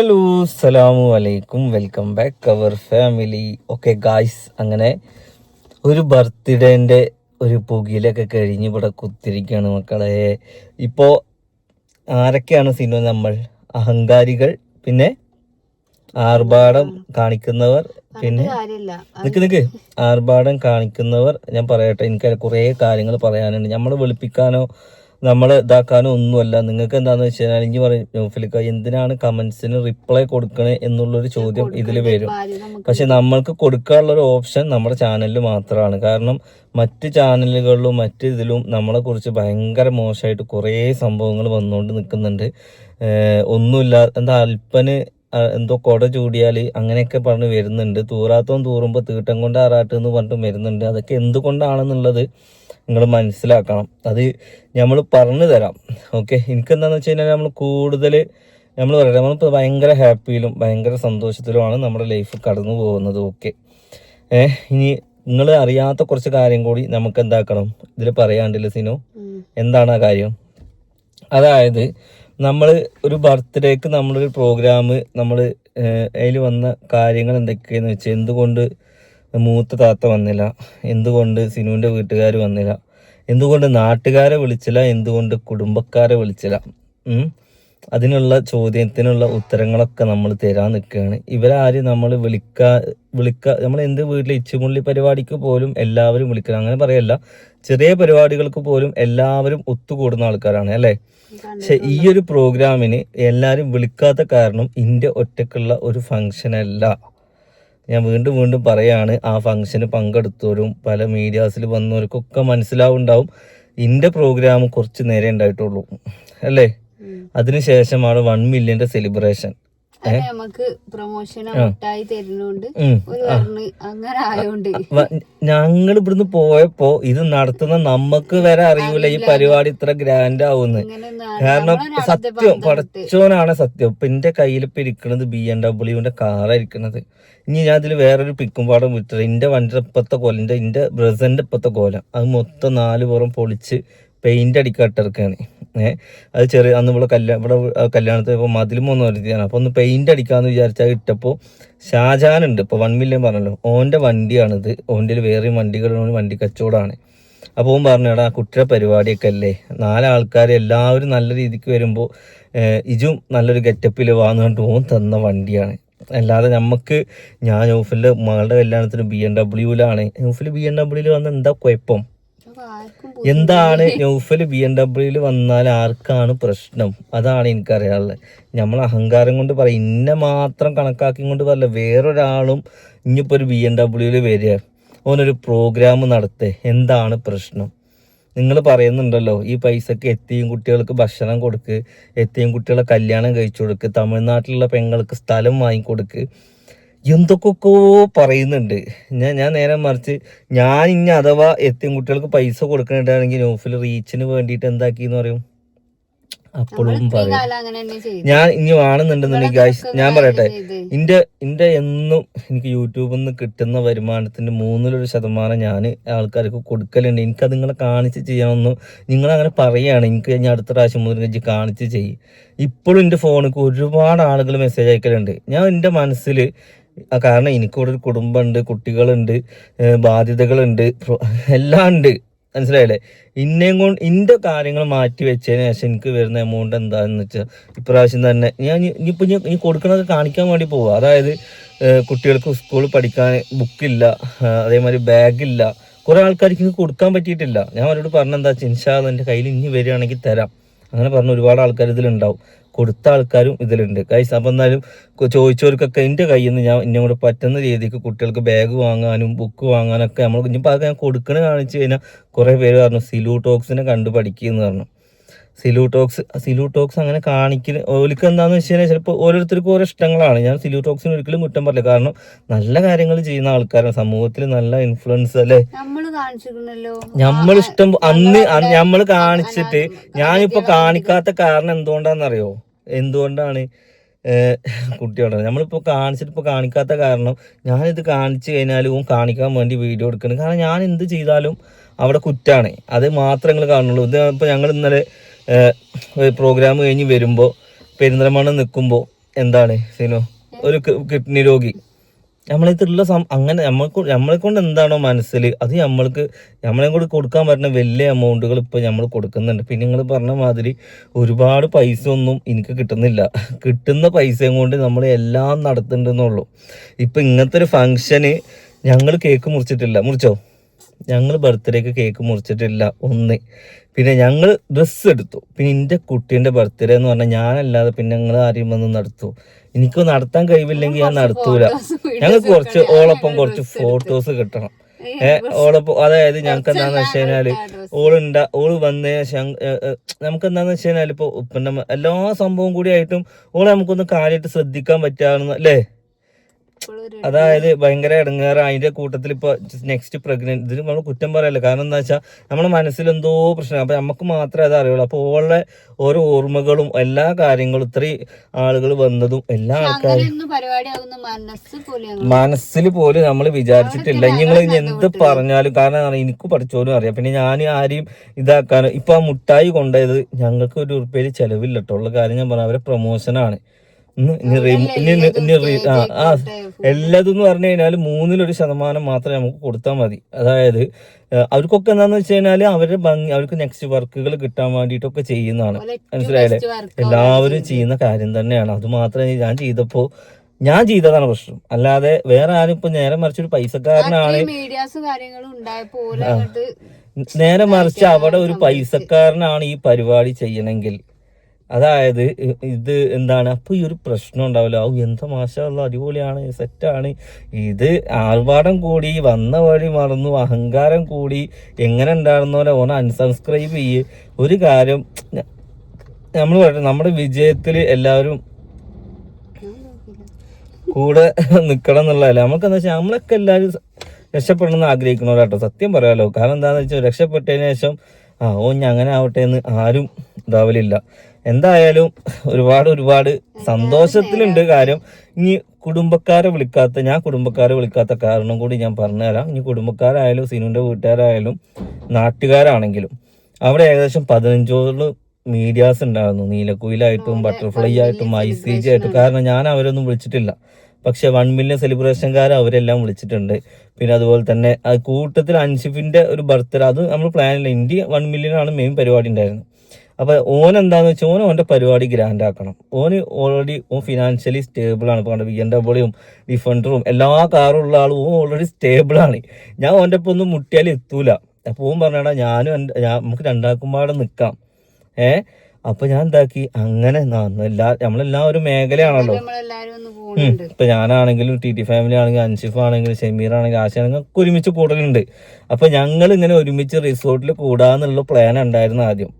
Hello അസ്സലാമു അലൈക്കും. Welcome back our family okay guys അങ്ങനെ ഒരു ബർത്ത്ഡേന്റെ ഒരു പുകിലൊക്കെ കഴിഞ്ഞ് ഇവിടെ കുത്തിരിക്കുകയാണ് മക്കളെ. ഇപ്പോൾ ആരൊക്കെയാണ് സിനിമ നമ്മൾ? അഹങ്കാരികൾ പിന്നെ ആർഭാടം കാണിക്കുന്നവർ പിന്നെ നിക്ക് നിക്ക്. ആർഭാടം കാണിക്കുന്നവർ ഞാൻ പറയട്ടെ എനിക്ക് കുറേ കാര്യങ്ങൾ പറയാനുണ്ട്. നമ്മൾ വെളുപ്പിക്കാനോ നമ്മളെ ഇതാക്കാനോ ഒന്നുമല്ല. നിങ്ങൾക്ക് എന്താണെന്ന് വെച്ച് കഴിഞ്ഞാൽ ഇനി പറയും നൗഫലിക്ക എന്തിനാണ് കമന്റ്സിന് റിപ്ലൈ കൊടുക്കണേ എന്നുള്ളൊരു ചോദ്യം ഇതിൽ വരും. പക്ഷെ നമ്മൾക്ക് കൊടുക്കാനുള്ള ഒരു ഓപ്ഷൻ നമ്മുടെ ചാനലിൽ മാത്രമാണ് കാരണം മറ്റ് ചാനലുകളിലും മറ്റ് ഇതിലും നമ്മളെ കുറിച്ച് ഭയങ്കര മോശമായിട്ട് കുറേ സംഭവങ്ങൾ വന്നുകൊണ്ട് നിൽക്കുന്നുണ്ട് ഒന്നുമില്ല. എന്താ അല്പന് എന്തോ കൊട ചൂടിയാൽ അങ്ങനെയൊക്കെ പറഞ്ഞ് വരുന്നുണ്ട്. തൂറാത്തോൻ തൂറുമ്പോൾ തീട്ടം കൊണ്ട് ആറാട്ട് എന്ന് പറഞ്ഞിട്ട് വരുന്നുണ്ട്. അതൊക്കെ എന്തുകൊണ്ടാണെന്നുള്ളത് നിങ്ങൾ മനസ്സിലാക്കണം. അത് നമ്മൾ പറഞ്ഞു തരാം. ഓക്കെ എനിക്കെന്താണെന്ന് വെച്ച് കഴിഞ്ഞാൽ നമ്മൾ കൂടുതൽ നമ്മൾ പറയാം നമ്മളിപ്പോൾ ഭയങ്കര ഹാപ്പിയിലും ഭയങ്കര സന്തോഷത്തിലുമാണ് നമ്മുടെ ലൈഫ് കടന്നു പോകുന്നത്. ഓക്കെ ഏഹ് ഇനി നിങ്ങൾ അറിയാത്ത കുറച്ച് കാര്യം കൂടി നമുക്ക് എന്താക്കണം? ഇതിൽ പറയാണ്ടില്ല സിനു. എന്താണ് ആ കാര്യം? അതായത് നമ്മൾ ഒരു ബർത്ത്ഡേക്ക് നമ്മളൊരു പ്രോഗ്രാം നമ്മൾ അതിൽ വന്ന കാര്യങ്ങൾ എന്തൊക്കെയെന്ന് വെച്ചാൽ എന്തുകൊണ്ട് മൂത്ത താത്ത വന്നില്ല. എന്തുകൊണ്ട് സിനുവിന്റെ വീട്ടുകാർ വന്നില്ല? എന്തുകൊണ്ട് നാട്ടുകാരെ വിളിച്ചില്ല? എന്തുകൊണ്ട് കുടുംബക്കാരെ വിളിച്ചില്ല. അതിനുള്ള ചോദ്യത്തിനുള്ള ഉത്തരങ്ങളൊക്കെ നമ്മൾ തരാൻ നിൽക്കുകയാണ്. ഇവരാരും നമ്മൾ വിളിക്കാ വിളിക്ക നമ്മൾ എന്ത് വീട്ടിൽ ഇച്ചുമുള്ളി പരിപാടിക്ക് പോലും എല്ലാവരും വിളിക്കണം അങ്ങനെ പറയല്ല. ചെറിയ പരിപാടികൾക്ക് പോലും എല്ലാവരും ഒത്തുകൂടുന്ന ആൾക്കാരാണ് അല്ലേ? പക്ഷെ ഈ ഒരു പ്രോഗ്രാമിന് എല്ലാവരും വിളിക്കാത്ത കാരണം ഇന്ത്യ ഒറ്റക്കുള്ള ഒരു ഫംഗ്ഷൻ അല്ല ഞാൻ വീണ്ടും വീണ്ടും പറയാണ് ആ ഫംഗ്ഷന് പങ്കെടുത്തവരും പല മീഡിയാസിൽ വന്നവർക്കൊക്കെ മനസ്സിലാവുണ്ടാവും. ഇന്റെ പ്രോഗ്രാം കുറച്ച് നേരെ ഉണ്ടായിട്ടുള്ളൂ. അല്ലേ. അതിനുശേഷമാണ് വൺ മില്യന്റെ സെലിബ്രേഷൻ നമുക്ക് തരുന്നോണ്ട് അങ്ങനെ ആയോണ്ട്. ഞങ്ങൾ ഇവിടുന്ന് പോയപ്പോ ഇത് നടത്തുന്ന നമുക്ക് വരെ അറിയൂല ഈ പരിപാടി ഇത്ര ഗ്രാൻഡ് ആവുന്ന്. കാരണം സത്യം പടച്ചോനാണ് സത്യം. ഇപ്പൊ എന്റെ കയ്യിൽ ഇപ്പൊ ഇരിക്കുന്നത് ബി എം ഡബ്ല്യുവിന്റെ കാറായിരിക്കണത് ഇരിക്കുന്നത് ഇനി ഞാൻ ഇതിൽ വേറൊരു പിക്കും പാടം വിട്ടത്. എന്റെ വണ്ടിയുടെ ഇപ്പത്തെ കോലം എന്റെ എന്റെ ബ്രസന്റെ ഇപ്പത്തെ കോല. അത് മൊത്തം നാല് പുറം പൊളിച്ച് പെയിന്റ് അടിക്കാട്ടിറക്കാണ് ഏഹ് അത് ചെറിയ അന്ന് ഇവിടെ കല്യാണം ഇവിടെ കല്യാണത്തിന് ഇപ്പോൾ മതിലും ഒന്നും വരുത്തിയാണ് അപ്പോൾ ഒന്ന് പെയിന്റ് അടിക്കാമെന്ന് വിചാരിച്ചാൽ ഇട്ടപ്പോൾ ഷാജാൻ ഉണ്ട്. ഇപ്പോൾ വൺ മില്യൺ പറഞ്ഞല്ലോ. ഓന്റെ വണ്ടിയാണിത്. ഓന്റെ വേറെയും വണ്ടികളുണ്ട് വണ്ടി കച്ചവടമാണ് അപ്പോൾ ഓൻ പറഞ്ഞു എടാ കുട്ടിയുടെ പരിപാടിയൊക്കെ അല്ലേ? നാലാൾക്കാർ എല്ലാവരും നല്ല രീതിക്ക് വരുമ്പോൾ ഇജും നല്ലൊരു ഗെറ്റപ്പിൽ വാങ്ങുകൊണ്ട് ഓൻ തന്ന വണ്ടിയാണ്. അല്ലാതെ നമുക്ക് ഞാൻ നൗഫലിന്റെ മകളുടെ കല്യാണത്തിന് ബി എം ഡബ്ല്യുവിലാണ് നൗഫൽ ബി എം ഡബ്ല്യുവിൽ വന്ന എന്താ കുഴപ്പം? എന്താണ് നൗഫൽ ബി എം ഡബ്ല്യൂയിൽ വന്നാൽ ആർക്കാണ് പ്രശ്നം? അതാണ് എനിക്കറിയാനുള്ളത്. നമ്മൾ അഹങ്കാരം കൊണ്ട് പറയും ഇന്നെ മാത്രം കണക്കാക്കി കൊണ്ട് പറയില്ല വേറൊരാളും ഇനിയിപ്പോൾ ഒരു ബി എം ഡബ്ല്യൂയിൽ വരിക. ഓനൊരു പ്രോഗ്രാം നടത്തേ എന്താണ് പ്രശ്നം? നിങ്ങൾ പറയുന്നുണ്ടല്ലോ ഈ പൈസക്ക് എത്തിയും കുട്ടികൾക്ക് ഭക്ഷണം കൊടുക്ക് എത്തിയും കുട്ടികളെ കല്യാണം കഴിച്ചു കൊടുക്ക് തമിഴ്നാട്ടിലുള്ള പെങ്ങൾക്ക് സ്ഥലം വാങ്ങിക്കൊടുക്ക്. എന്തൊക്കെയൊക്കെയോ പറയുന്നുണ്ട്. ഞാൻ ഞാൻ നേരെ മറിച്ച് ഞാൻ ഇനി അഥവാ എത്തിയും കുട്ടികൾക്ക് പൈസ കൊടുക്കണിട്ടാണെങ്കിൽ നോഫിൽ റീച്ചിന് വേണ്ടിയിട്ട് എന്താക്കി എന്ന് പറയും. അപ്പോഴും പറയും ഞാൻ ഇനി വേണമെന്നുണ്ടെന്നുണ്ടെങ്കിൽ ഗായ്സ് ഞാൻ പറയട്ടെ. ഇന്റെ ഇന്റെ എന്നും എനിക്ക് യൂട്യൂബിൽ നിന്ന് കിട്ടുന്ന വരുമാനത്തിന്റെ മൂന്നിലൊരു ശതമാനം ഞാൻ ആൾക്കാർക്ക് കൊടുക്കലുണ്ട്. എനിക്കത് നിങ്ങളെ കാണിച്ച് ചെയ്യണമെന്ന് നിങ്ങൾ അങ്ങനെ പറയുകയാണ്. എനിക്ക് ഞാൻ അടുത്ത പ്രാവശ്യം മുതൽ എനിക്ക് കാണിച്ച് ചെയ്യും. ഇപ്പോഴും എന്റെ ഫോണിൽ ഒരുപാട് ആളുകൾ മെസ്സേജ് അയക്കലുണ്ട്. ഞാൻ എന്റെ മനസ്സിൽ കാരണം എനിക്കിവിടെ ഒരു കുടുംബമുണ്ട് കുട്ടികളുണ്ട് ബാധ്യതകളുണ്ട് എല്ലാം ഉണ്ട്. മനസ്സിലായില്ലേ? ഇന്നേം കൊണ്ട് ഇന്റെ കാര്യങ്ങൾ മാറ്റി വെച്ചതിന് ശേഷം എനിക്ക് വരുന്ന എമൗണ്ട് എന്താണെന്ന് വെച്ചാൽ ഇപ്രാവശ്യം തന്നെ ഞാൻ ഇനി- ഇനിയിപ്പോ ഞാൻ ഇനി കൊടുക്കണത് കാണിക്കാൻ വേണ്ടി പോവുക അതായത് കുട്ടികൾക്ക് സ്കൂളിൽ പഠിക്കാൻ ബുക്കില്ല അതേമാതിരി ബാഗില്ല കുറേ ആൾക്കാർക്ക് എനിക്ക് കൊടുക്കാൻ പറ്റിയിട്ടില്ല. ഞാൻ അവരോട് പറഞ്ഞെന്താ ചിൻഷാ എന്റെ കയ്യിൽ ഇനി വരികയാണെങ്കിൽ തരാം. അങ്ങനെ പറഞ്ഞ ഒരുപാട് ആൾക്കാർ ഇതിലുണ്ടാവും. കൊടുത്ത ആൾക്കാരും ഇതിലുണ്ട്. കൈസ് അപ്പം എന്നാലും ചോദിച്ചവർക്കൊക്കെ എന്റെ കയ്യിൽ നിന്ന് ഞാൻ ഇന്നോട് പറ്റുന്ന രീതിക്ക് കുട്ടികൾക്ക് ബാഗ് വാങ്ങാനും ബുക്ക് വാങ്ങാനൊക്കെ നമ്മൾ ഇനിയിപ്പോൾ അത് ഞാൻ കൊടുക്കണ കാണിച്ചു കഴിഞ്ഞാൽ കുറേ പേര് പറഞ്ഞു സിലു ടോക്സിനെ കണ്ടു പഠിക്കുകയെന്ന് പറഞ്ഞു. സിലു സിലൂട്ടോക്സ് അങ്ങനെ കാണിക്കുന്ന ഓലിക്ക് എന്താണെന്ന് വെച്ച് കഴിഞ്ഞാൽ ചിലപ്പോൾ ഓരോരുത്തർക്കും ഓരോ ഇഷ്ടങ്ങളാണ്. ഞാൻ സിലൂട്ടോക്സിന് ടോക്സിന് ഒരിക്കലും കുറ്റം പറയില്ല കാരണം നല്ല കാര്യങ്ങൾ ചെയ്യുന്ന ആൾക്കാരാണ്. സമൂഹത്തിൽ നല്ല ഇൻഫ്ലുവൻസ് അല്ലേ? നമ്മൾ ഇഷ്ടം അന്ന് നമ്മൾ കാണിച്ചിട്ട് ഞാനിപ്പോ കാണിക്കാത്ത കാരണം എന്തുകൊണ്ടാണെന്നറിയോ എന്തുകൊണ്ടാണ്? കുട്ടിയോട് നമ്മളിപ്പോ കാണിച്ചിട്ട് ഇപ്പോൾ കാണിക്കാത്ത കാരണം ഞാനിത് കാണിച്ചു കഴിഞ്ഞാൽ ഓൻ കാണിക്കാൻ വേണ്ടി വീഡിയോ എടുക്കുന്നത് കാരണം ഞാൻ എന്ത് ചെയ്താലും അവിടെ കുറ്റാണ്. അത് മാത്രമേ നിങ്ങൾ കാണുള്ളൂ. ഇത് ഇപ്പോൾ ഞങ്ങൾ ഇന്നലെ പ്രോഗ്രാം കഴിഞ്ഞ് വരുമ്പോൾ പെരിന്തൽമണ്ണ നിൽക്കുമ്പോൾ എന്താണ് സിനു? ഒരു കിഡ്നി രോഗി. നമ്മളെത്തുള്ള സം അങ്ങനെ നമ്മൾക്ക് നമ്മളെ കൊണ്ട് എന്താണോ മനസ്സിൽ അത് നമ്മൾക്ക് നമ്മളെ കൂടി കൊടുക്കാൻ പറ്റുന്ന വലിയ എമൗണ്ടുകൾ ഇപ്പോൾ നമ്മൾ കൊടുക്കുന്നുണ്ട്. പിന്നെ നിങ്ങൾ പറഞ്ഞ മാതിരി ഒരുപാട് പൈസ ഒന്നും എനിക്ക് കിട്ടുന്നില്ല. കിട്ടുന്ന പൈസയും കൊണ്ട് നമ്മൾ എല്ലാം നടത്തുന്നുണ്ടെന്നുള്ളൂ. ഇപ്പം ഇങ്ങനത്തെ ഒരു ഫങ്ഷന് ഞങ്ങൾ കേക്ക് മുറിച്ചിട്ടില്ല. മുറിച്ചോ? ഞങ്ങൾ ബർത്ത്ഡേക്ക് കേക്ക് മുറിച്ചിട്ടില്ല ഒന്ന്. പിന്നെ ഞങ്ങൾ ഡ്രസ്സ് എടുത്തു. പിന്നെ എന്റെ കുട്ടീന്റെ ബർത്ത്ഡേ എന്ന് പറഞ്ഞാൽ ഞാനല്ലാതെ പിന്നെ ഞങ്ങൾ ആരെയും വന്ന് നടത്തു. എനിക്ക് നടത്താൻ കഴിവില്ലെങ്കിൽ ഞാൻ നടത്തൂല. ഞങ്ങൾക്ക് കുറച്ച് ഓളൊപ്പം കുറച്ച് ഫോട്ടോസ് കിട്ടണം. ഏ ഓളൊപ്പം അതായത് ഞങ്ങൾക്ക് എന്താന്ന് വെച്ച് കഴിഞ്ഞാൽ ഓളുണ്ട ഓൾ വന്ന നമുക്ക് എന്താന്ന് വെച്ച് കഴിഞ്ഞാൽ ഇപ്പൊ പിന്നെ എല്ലാ സംഭവം കൂടി ആയിട്ടും ഓളെ നമുക്കൊന്ന് കാര്യമായിട്ട് ശ്രദ്ധിക്കാൻ പറ്റാണെന്ന് അല്ലേ? അതായത് ഭയങ്കര ഇടങ്ങേറ്. അതിന്റെ കൂട്ടത്തിൽ ഇപ്പൊ നെക്സ്റ്റ് പ്രഗ്നന്റ് ഇതിന് നമ്മൾ കുറ്റം പറയല്ല. കാരണം എന്താ വെച്ചാൽ നമ്മുടെ മനസ്സിൽ എന്തോ പ്രശ്നം. അപ്പൊ നമുക്ക് മാത്രമേ അത് അറിയുള്ളൂ. അപ്പൊ ഓളെ ഓരോ ഓർമ്മകളും എല്ലാ കാര്യങ്ങളും ഇത്രയും ആളുകൾ വന്നതും എല്ലാ ആൾക്കാരും മനസ്സിൽ പോലും നമ്മൾ വിചാരിച്ചിട്ടില്ല. നിങ്ങൾ എന്ത് പറഞ്ഞാലും കാരണം എനിക്ക് പഠിച്ചോലും അറിയാം. പിന്നെ ഞാൻ ആരെയും ഇതാക്കാനും ഇപ്പൊ ആ മുട്ടായി കൊണ്ടുപോയത് ഞങ്ങൾക്ക് ഒരു ഉറുപ്പേര് ചെലവില്ല കേട്ടോ ഉള്ള കാര്യം ഞാൻ പറഞ്ഞു അവരെ പ്രൊമോഷനാണ് ഇന്ന് ഇനി re- ഇനി ഇനി- ഇനി re- ആ ആ എല്ലാതും എന്ന് പറഞ്ഞു കഴിഞ്ഞാൽ മൂന്നിലൊരു ശതമാനം മാത്രമേ നമുക്ക് കൊടുത്താൽ മതി. അതായത് അവർക്കൊക്കെ എന്താന്ന് വെച്ച് കഴിഞ്ഞാൽ അവരുടെ ഭംഗി അവർക്ക് നെക്സ്റ്റ് വർക്കുകൾ കിട്ടാൻ വേണ്ടിയിട്ടൊക്കെ ചെയ്യുന്നതാണ്. മനസ്സിലായില്ലേ? എല്ലാവരും ചെയ്യുന്ന കാര്യം തന്നെയാണ്. അത് മാത്രമേ ഞാൻ ചെയ്തപ്പോ ഞാൻ ചെയ്തതാണ് പ്രശ്നം. അല്ലാതെ വേറെ ആരും ഇപ്പൊ നേരെ മറിച്ച് ഒരു പൈസക്കാരനാണ് നേരെ മറിച്ച് അവിടെ ഒരു പൈസക്കാരനാണ് ഈ പരിപാടി ചെയ്യണമെങ്കിൽ. അതായത് ഇത് എന്താണ്? അപ്പോൾ ഈ ഒരു പ്രശ്നം ഉണ്ടാവില്ല. ഔ എന്താ മാഷമുള്ള അടിപൊളിയാണ് സെറ്റാണ്. ഇത് ആർഭാടം കൂടി വന്ന വഴി മറന്നു അഹങ്കാരം കൂടി എങ്ങനെ ഉണ്ടായിരുന്നോലെ ഓന അൺസബ്സ്ക്രൈബ് ചെയ്യ്. ഒരു കാര്യം നമ്മൾ പറയട്ടെ നമ്മുടെ വിജയത്തിൽ എല്ലാവരും കൂടെ നിൽക്കണം എന്നുള്ളതല്ല. നമുക്ക് എന്താ വെച്ചാൽ നമ്മളൊക്കെ എല്ലാവരും രക്ഷപ്പെടണമെന്ന് ആഗ്രഹിക്കണവരാട്ടോ സത്യം പറയാലോ. കാരണം എന്താണെന്ന് വെച്ചാൽ രക്ഷപ്പെട്ടതിന് ശേഷം ആ ഓ ഞാൻ അങ്ങനെ ആവട്ടെ എന്ന് ആരും ഇതാവലില്ല. എന്തായാലും ഒരുപാട് ഒരുപാട് സന്തോഷത്തിലുണ്ട് കാര്യം. ഇനി കുടുംബക്കാരെ വിളിക്കാത്ത ഞാൻ കുടുംബക്കാരെ വിളിക്കാത്ത കാരണം കൂടി ഞാൻ പറഞ്ഞുതരാം. ഇനി കുടുംബക്കാരായാലും സിനുവിന്റെ വീട്ടുകാരായാലും നാട്ടുകാരാണെങ്കിലും അവിടെ ഏകദേശം പതിനഞ്ചോളം മീഡിയാസ് ഉണ്ടായിരുന്നു. നീലക്കുയിലായിട്ടും ബട്ടർഫ്ലൈ ആയിട്ടും ഐ സി ജി ആയിട്ടും. കാരണം ഞാൻ അവരൊന്നും വിളിച്ചിട്ടില്ല. പക്ഷെ വൺ മില്യൺ സെലിബ്രേഷൻകാർ അവരെല്ലാം വിളിച്ചിട്ടുണ്ട്. പിന്നെ അതുപോലെ തന്നെ കൂട്ടത്തിൽ അൻഷിഫിന്റെ ഒരു ബർത്ത്ഡേ അത് നമ്മൾ പ്ലാനില്ല ഇന്ത്യ വൺ മില്യൺ ആണ് മെയിൻ പരിപാടി ഉണ്ടായിരുന്നത്. അപ്പൊ ഓൻ എന്താന്ന് വെച്ചാൽ ഓൻ ഓന്റെ പരിപാടി ഗ്രാൻഡ് ആക്കണം. ഓന് ഓൾറെഡി ഓൻ ഫിനാൻഷ്യലി സ്റ്റേബിൾ ആണ്. ഇപ്പൊ ബി എം ഡബ്ല്യൂയും ഡിഫൻഡറും എല്ലാ കാറും ഉള്ള ആളും ഓൻ ഓൾറെഡി സ്റ്റേബിൾ ആണ്. ഞാൻ ഓന്റെ ഒപ്പം ഒന്നും മുട്ടിയാൽ എത്തൂല. അപ്പൊ ഓൻ പറഞ്ഞാ ഞാനും എന്റെ- ഞാൻ നമുക്ക് രണ്ടാക്കും പാടെ നിക്കാം. ഏ? അപ്പൊ ഞാൻ എന്താക്കി? അങ്ങനെ എല്ലാ നമ്മളെല്ലാം ഒരു മേഖലയാണല്ലോ. ഇപ്പൊ ഞാനാണെങ്കിലും ടി ടി ഫാമിലി ആണെങ്കിലും അൻഷിഫ് ആണെങ്കിലും ഷമീർ ആണെങ്കിലും ആശയാണെങ്കിലും ഒക്കെ ഒരുമിച്ച് കൂടലുണ്ട്. അപ്പൊ ഞങ്ങൾ ഇങ്ങനെ ഒരുമിച്ച് റിസോർട്ടിൽ കൂടാന്നുള്ള പ്ലാൻ ഉണ്ടായിരുന്നു ആദ്യം.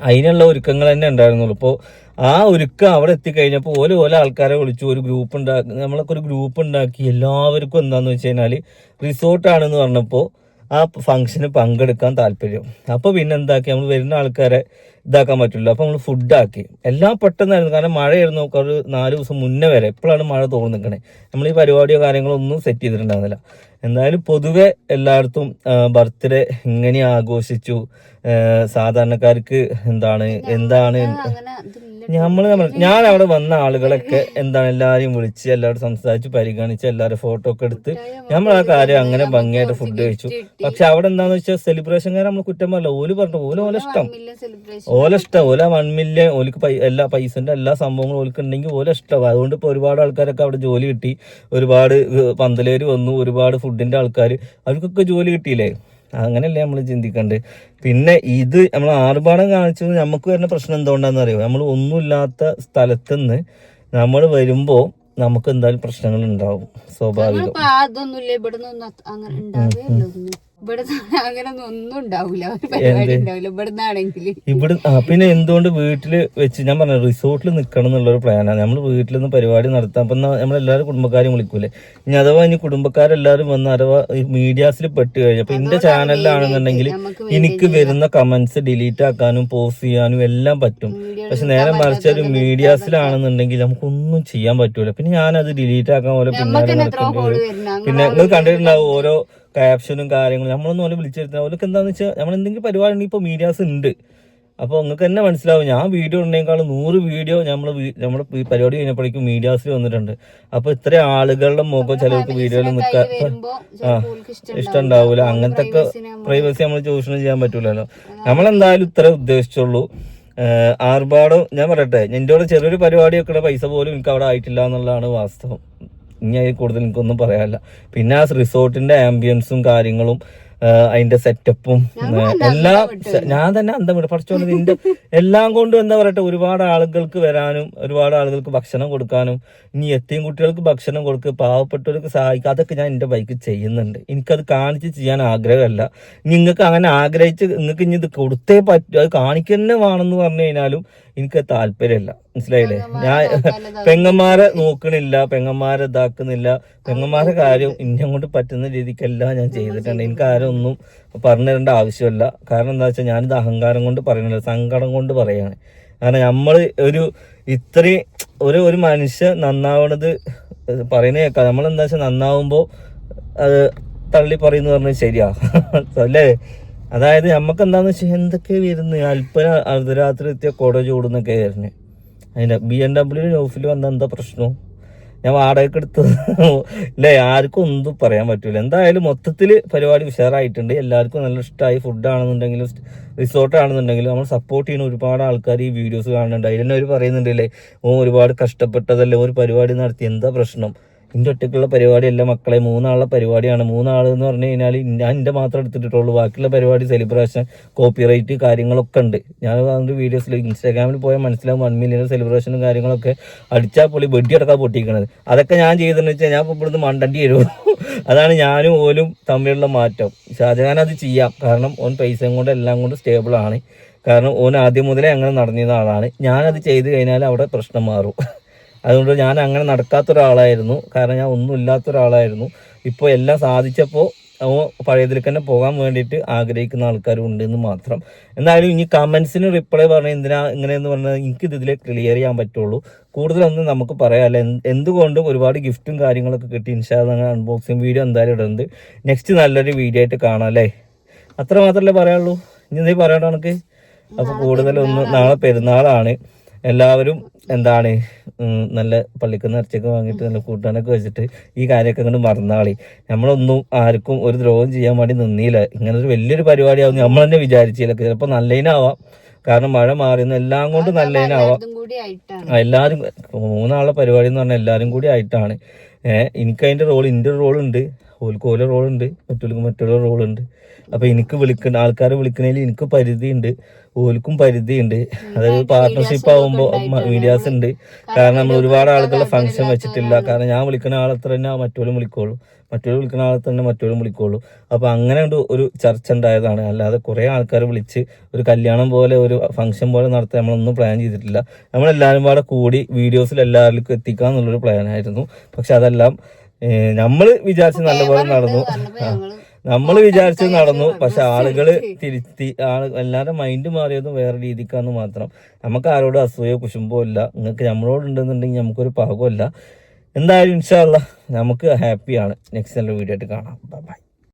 അതിനുള്ള ഒരുക്കങ്ങൾ തന്നെ ഉണ്ടായിരുന്നുള്ളൂ. ഇപ്പോൾ ആ ഒരുക്കം അവിടെ എത്തിക്കഴിഞ്ഞപ്പോൾ ഓരോ ഓരോ ആൾക്കാരെ വിളിച്ചു ഒരു ഗ്രൂപ്പ് ഉണ്ടാക്കി നമ്മളൊക്കെ ഒരു ഗ്രൂപ്പ് ഉണ്ടാക്കി എല്ലാവർക്കും എന്താണെന്ന് വെച്ച് കഴിഞ്ഞാൽ റിസോർട്ടാണെന്ന് പറഞ്ഞപ്പോൾ ആ ഫംഗ്ഷന് പങ്കെടുക്കാൻ താല്പര്യം. അപ്പോൾ പിന്നെ എന്താക്കി? നമ്മൾ വരുന്ന ആൾക്കാരെ ഇതാക്കാൻ പറ്റില്ല. അപ്പോൾ നമ്മൾ ഫുഡാക്കി എല്ലാം പെട്ടെന്നായിരുന്നു കാരണം മഴയായിരുന്നു. ഒരു നാല് ദിവസം മുന്നേ വരെ എപ്പോഴാണ് മഴ തോന്നി നിൽക്കണേ നമ്മൾ ഈ പരിപാടിയോ കാര്യങ്ങളോ ഒന്നും സെറ്റ് ചെയ്തിട്ടുണ്ടായിരുന്നില്ല. എന്തായാലും പൊതുവെ എല്ലായിടത്തും ബർത്ത്ഡേ ഇങ്ങനെ ആഘോഷിച്ചു. സാധാരണക്കാർക്ക് എന്താണ് എന്താണ് നമ്മൾ ഞാൻ അവിടെ വന്ന ആളുകളൊക്കെ എന്താണ് എല്ലാവരെയും വിളിച്ച് എല്ലാവരും സംസാരിച്ച് പരിഗണിച്ച് എല്ലാവരും ഫോട്ടോ ഒക്കെ എടുത്ത് നമ്മൾ ആ കാര്യം അങ്ങനെ ഭംഗിയായിട്ട് ഫുഡ് കഴിച്ചു. പക്ഷെ അവിടെ എന്താന്ന് വെച്ചാൽ സെലിബ്രേഷൻകാരെ നമ്മൾ കുറ്റം പറയില്ല. ഓൽ പറഞ്ഞു ഓൽ ഓല ഇഷ്ടം. സെലിബ്രേഷൻ ഓല ഇഷ്ടം. ഓല വൺ മില്യൺ ഓലിക്ക് എല്ലാ പൈസന്റെ എല്ലാ സംഭവങ്ങളും ഓലിക്ക് ഉണ്ടെങ്കിൽ ഓല ഇഷ്ടം. അതുകൊണ്ട് ഇപ്പൊ ഒരുപാട് ആൾക്കാരൊക്കെ അവിടെ ജോലി കിട്ടി. ഒരുപാട് പന്തലേര് വന്നു. ഒരുപാട് ഫുഡിന്റെ ആൾക്കാർ അവർക്കൊക്കെ ജോലി കിട്ടിയില്ലേ? അങ്ങനെയല്ലേ നമ്മൾ ചിന്തിക്കേണ്ടത് പിന്നെ ഇത് നമ്മൾ ആർഭാടം കാണിച്ചത് നമുക്ക് വരുന്ന പ്രശ്നം എന്തുകൊണ്ടാന്ന് അറിയോ? നമ്മൾ ഒന്നുമില്ലാത്ത സ്ഥലത്തുനിന്ന് നമ്മൾ വരുമ്പോൾ നമുക്ക് എന്തായാലും പ്രശ്നങ്ങൾ ഉണ്ടാവും സ്വാഭാവികം. ഇവിടെ അങ്ങനെ ഉണ്ടാവുകയല്ലോ ഒന്നും ഒരു പരിപാടി ഉണ്ടാവില്ല ഇവിടെ പിന്നെ എന്തുകൊണ്ട് വീട്ടിൽ വെച്ച് ഞാൻ പറഞ്ഞു റിസോർട്ടിൽ നിൽക്കണം എന്നുള്ളൊരു പ്ലാനാണ് നമ്മൾ വീട്ടിൽ നിന്ന് പരിപാടി നടത്താം അപ്പം നമ്മളെല്ലാവരും കുടുംബക്കാരും വിളിക്കൂലേ. ഇനി അഥവാ ഇനി കുടുംബക്കാരെല്ലാവരും വന്ന് അഥവാ മീഡിയാസിൽ പെട്ട് കഴിഞ്ഞു അപ്പൊ എന്റെ ചാനലിലാണെന്നുണ്ടെങ്കിൽ എനിക്ക് വരുന്ന കമന്റ്സ് ഡിലീറ്റ് ആക്കാനും പോസ്റ്റ് ചെയ്യാനും എല്ലാം പറ്റും. പക്ഷെ നേരെ മറിച്ച് ഒരു മീഡിയാസിലാണെന്നുണ്ടെങ്കിൽ നമുക്കൊന്നും ചെയ്യാൻ പറ്റൂല. പിന്നെ ഞാനത് ഡിലീറ്റ് ആക്കാൻ പോലെ പിന്നെ നടക്കേണ്ടി വരും. പിന്നെ നിങ്ങൾ കണ്ടിട്ടുണ്ടാവും. ഓരോ ക്യാപ്ഷനും കാര്യങ്ങളും നമ്മളൊന്നും അവരെ വിളിച്ചിരുത്തില്ല അവർക്ക് എന്താന്ന് വെച്ചാൽ നമ്മൾ എന്തെങ്കിലും പരിപാടി ഉണ്ടെങ്കിൽ ഇപ്പൊ മീഡിയാസ് ഉണ്ട് അപ്പോൾ നിങ്ങൾക്ക് തന്നെ മനസ്സിലാവും. ഞാൻ വീഡിയോ ഉണ്ടെങ്കിലും നൂറ് വീഡിയോ നമ്മൾ നമ്മുടെ ഈ പരിപാടി കഴിഞ്ഞപ്പോഴേക്കും മീഡിയാസിൽ വന്നിട്ടുണ്ട്. അപ്പോൾ ഇത്ര ആളുകളുടെ മുഖം ചിലർക്ക് വീഡിയോയിൽ നിൽക്കാൻ ഇഷ്ടം ഉണ്ടാവില്ല അങ്ങനത്തെ ഒക്കെ പ്രൈവസി നമ്മൾ ചൂഷണം ചെയ്യാൻ പറ്റൂലല്ലോ. നമ്മളെന്തായാലും ഇത്ര ഉദ്ദേശിച്ചുള്ളൂ. ആർഭാടം ഞാൻ പറയട്ടെ എന്റെ കൂടെ ചെറിയൊരു പരിപാടിയൊക്കെ പൈസ പോലും എനിക്ക് അവിടെ ആയിട്ടില്ല എന്നുള്ളതാണ് വാസ്തവം. ഇനി അതിൽ കൂടുതൽ എനിക്കൊന്നും പറയാനില്ല. പിന്നെ ആ റിസോർട്ടിന്റെ ആംബിയൻസും കാര്യങ്ങളും അതിന്റെ സെറ്റപ്പും എല്ലാം ഞാൻ തന്നെ അന്തം വിടും പഠിച്ചോണ്ട് നിന്റെ എല്ലാം കൊണ്ടും എന്താ പറയട്ടെ ഒരുപാട് ആളുകൾക്ക് വരാനും ഒരുപാട് ആളുകൾക്ക് ഭക്ഷണം കൊടുക്കാനും ഇനി എത്തിയും കുട്ടികൾക്ക് ഭക്ഷണം കൊടുക്കുക പാവപ്പെട്ടവർക്ക് സഹായിക്കുക അതൊക്കെ ഞാൻ എന്റെ ബൈക്ക് ചെയ്യുന്നുണ്ട്. എനിക്കത് കാണിച്ച് ചെയ്യാൻ ആഗ്രഹമല്ല. നിങ്ങൾക്ക് അങ്ങനെ ആഗ്രഹിച്ച് നിങ്ങൾക്ക് ഇനി ഇത് കൊടുത്തേ പറ്റൂ. അത് കാണിക്കന്നെ വേണമെന്ന് പറഞ്ഞു കഴിഞ്ഞാലും എനിക്ക് താല്പര്യമില്ല. മനസ്സിലായില്ലേ? ഞാൻ പെങ്ങന്മാരെ നോക്കണില്ല പെങ്ങന്മാരെ ഇതാക്കുന്നില്ല. പെങ്ങന്മാരെ കാര്യം ഇന്നെ കൊണ്ട് പറ്റുന്ന രീതിക്കെല്ലാം ഞാൻ ചെയ്തിട്ടുണ്ട്. എനിക്ക് ആരും ഒന്നും പറഞ്ഞു തരേണ്ട ആവശ്യമില്ല. കാരണം എന്താ വെച്ചാൽ ഞാനിത് അഹങ്കാരം കൊണ്ട് പറയണില്ല സങ്കടം കൊണ്ട് പറയാണ്. കാരണം നമ്മൾ ഒരു ഇത്രയും ഒരു ഒരു മനുഷ്യൻ നന്നാവണത് പറയുന്ന കേൾക്കാം. നമ്മളെന്താ വെച്ചാൽ നന്നാവുമ്പോൾ അത് തള്ളി പറയുന്നു പറഞ്ഞത് ശരിയാ. അല്ലേ? അതായത് നമുക്ക് എന്താന്ന് വെച്ചാൽ എന്തൊക്കെ വരുന്നു? അല്പന അർദ്ധരാത്രി എത്തിയ കൊട ചൂടുന്നൊക്കെ വരുന്നത് അതിന്റെ ബി എം ഡബ്ല്യു ഓഫിൽ വന്ന എന്താ പ്രശ്നം? ഞാൻ വാടകയ്ക്ക് എടുത്തത് അല്ലേ ആർക്കും ഒന്നും പറയാൻ പറ്റൂല. എന്തായാലും മൊത്തത്തിൽ പരിപാടി ഉഷാറായിട്ടുണ്ട്. എല്ലാവർക്കും നല്ല ഇഷ്ടമായി ഫുഡ് ആണെന്നുണ്ടെങ്കിലും റിസോർട്ട് ആണെന്നുണ്ടെങ്കിലും നമ്മൾ സപ്പോർട്ട് ചെയ്യുന്ന ഒരുപാട് ആൾക്കാർ ഈ വീഡിയോസ് കാണുന്നുണ്ട്. അതിൽ തന്നെ അവർ പറയുന്നുണ്ടല്ലേ ഓ ഒരുപാട് കഷ്ടപ്പെട്ടതല്ലേ ഒരു പരിപാടി നടത്തി എന്താ പ്രശ്നം? എന്റെ ഒറ്റയ്ക്കുള്ള പരിപാടിയല്ല മക്കളെ. മൂന്നാളുടെ പരിപാടിയാണ്. മൂന്നാൾ എന്ന് പറഞ്ഞു കഴിഞ്ഞാൽ ഞാൻ എന്റെ മാത്രം എടുത്തിട്ടുള്ളൂ ബാക്കിയുള്ള പരിപാടി സെലിബ്രേഷൻ കോപ്പിറൈറ്റ് കാര്യങ്ങളൊക്കെ ഉണ്ട്. ഞാൻ അതുകൊണ്ട് വീഡിയോസിൽ ഇൻസ്റ്റാഗ്രാമിൽ പോയാൽ മനസ്സിലാവും വൺ മില്യൺ സെലിബ്രേഷനും കാര്യങ്ങളൊക്കെ അടിച്ചാൽ പൊളി വെടി അടക്കാൻ പൊട്ടിക്കണത്. അതൊക്കെ ഞാൻ ചെയ്തെന്ന് വെച്ചാൽ ഞാൻ ഇപ്പോൾ ഇവിടുന്ന് മണ്ടണ്ടി വരുമോ അതാണ് ഞാനും ഓലും തമ്മിലുള്ള മാറ്റം. ഷാജഹാൻ അത് ചെയ്യാം. കാരണം ഓൻ പൈസയും കൊണ്ട് എല്ലാം കൊണ്ട് സ്റ്റേബിൾ ആണ്. കാരണം ഓൻ ആദ്യം മുതലേ അങ്ങനെ നടന്നിരുന്ന ആളാണ്. ഞാനത് ചെയ്ത് കഴിഞ്ഞാൽ അവിടെ പ്രശ്നം മാറും. അതുകൊണ്ട് ഞാൻ അങ്ങനെ നടക്കാത്ത ഒരാളായിരുന്നു. കാരണം ഞാൻ ഒന്നും ഇല്ലാത്ത ഒരാളായിരുന്നു. ഇപ്പോൾ എല്ലാം സാധിച്ചപ്പോൾ പഴയതിൽ തന്നെ പോകാൻ വേണ്ടിയിട്ട് ആഗ്രഹിക്കുന്ന ആൾക്കാരും ഉണ്ടെന്ന് മാത്രം. എന്നാലും ഇനി കമൻസിന് റിപ്ലൈ പറഞ്ഞ എന്തിനാ ഇങ്ങനെയെന്ന് പറഞ്ഞാൽ എനിക്ക് ഇതിൽ ക്ലിയർ ചെയ്യാൻ പറ്റുള്ളൂ. കൂടുതലൊന്നും നമുക്ക് പറയാമല്ല എന്തുകൊണ്ടും ഒരുപാട് ഗിഫ്റ്റും കാര്യങ്ങളൊക്കെ കിട്ടി. ഇൻഷാല്ല അൺബോക്സിങ് വീഡിയോ എന്തായാലും ഇടുന്നത് നെക്സ്റ്റ് നല്ലൊരു വീഡിയോ ആയിട്ട് കാണാം അല്ലേ? അത്ര മാത്രമല്ലേ പറയാനുള്ളൂ. ഇനി എന്തെങ്കിലും പറയണോ എനിക്ക് അപ്പോൾ കൂടുതലൊന്നും നാളെ പെരുന്നാളാണ്. എല്ലാവരും എന്താണ് നല്ല പള്ളിക്ക് നിറച്ചൊക്കെ വാങ്ങിയിട്ട് നല്ല കൂട്ടാനൊക്കെ വെച്ചിട്ട് ഈ കാര്യമൊക്കെ അങ്ങോട്ട് മറന്നാളി നമ്മളൊന്നും ആർക്കും ഒരു ദ്രോഹം ചെയ്യാൻ വേണ്ടി നിന്നില്ല. ഇങ്ങനെ ഒരു വലിയൊരു പരിപാടിയാവും നമ്മൾ തന്നെ വിചാരിച്ചില്ല. ചിലപ്പോൾ നല്ലതിനാവാം. കാരണം മഴ മാറിയെന്ന് എല്ലാം കൊണ്ട് നല്ലതിനാവാം. എല്ലാരും എല്ലാവരും മൂന്നാളുടെ പരിപാടി എന്ന് പറഞ്ഞാൽ എല്ലാവരും കൂടി ആയിട്ടാണ്. ഏഹ് എനിക്ക് അതിന്റെ റോൾ എന്റെ റോൾ ഉണ്ട്. ഓൽക്ക് ഉണ്ട് മറ്റുള്ളവർക്ക് മറ്റുള്ള റോൾ ഉണ്ട് അപ്പൊ എനിക്ക് വിളിക്കുന്ന ആൾക്കാരെ വിളിക്കുന്നതിൽ എനിക്ക് പരിധി ഉണ്ട് ഓൽക്കും പരിധി ഉണ്ട് അതായത് പാർട്ട്ണർഷിപ്പ് ആകുമ്പോൾ മീഡിയാസ് ഉണ്ട്. കാരണം നമ്മൾ ഒരുപാട് ആളുകളുടെ ഫംഗ്ഷൻ വെച്ചിട്ടില്ല. കാരണം ഞാൻ വിളിക്കുന്ന ആളെ തന്നെ മറ്റോരും വിളിക്കുള്ളൂ മറ്റൊരു വിളിക്കുന്ന ആളെ തന്നെ മറ്റൊരു വിളിക്കുള്ളൂ അപ്പൊ അങ്ങനെ ഒരു ചർച്ച ഉണ്ടായതാണ്. അല്ലാതെ കുറേ ആൾക്കാർ വിളിച്ച് ഒരു കല്യാണം പോലെ ഒരു ഫംഗ്ഷൻ പോലെ നടത്താൻ നമ്മളൊന്നും പ്ലാൻ ചെയ്തിട്ടില്ല. നമ്മളെല്ലാവരും പാടെ കൂടി വീഡിയോസിൽ എല്ലാവർക്കും എത്തിക്കുക എന്നുള്ളൊരു പ്ലാൻ ആയിരുന്നു. പക്ഷെ അതെല്ലാം നമ്മൾ വിചാരിച്ച് നല്ലപോലെ നടന്നു. നമ്മൾ വിചാരിച്ചത് നടന്നു. പക്ഷെ ആളുകൾ തിരുത്തി ആൾ എല്ലാവരുടെ മൈൻഡ് മാറിയതും വേറെ രീതിക്കാന്ന് മാത്രം. നമുക്ക് ആരോടും അസൂയോ കുശുമ്പോ ഇല്ല. നിങ്ങൾക്ക് നമ്മളോട് ഉണ്ടെന്നുണ്ടെങ്കിൽ നമുക്കൊരു പാകമല്ല എന്തായാലും ഇൻഷാല്ല നമുക്ക് ഹാപ്പിയാണ്. നെക്സ്റ്റ് നല്ല വീഡിയോ ആയിട്ട് കാണാം. ബൈ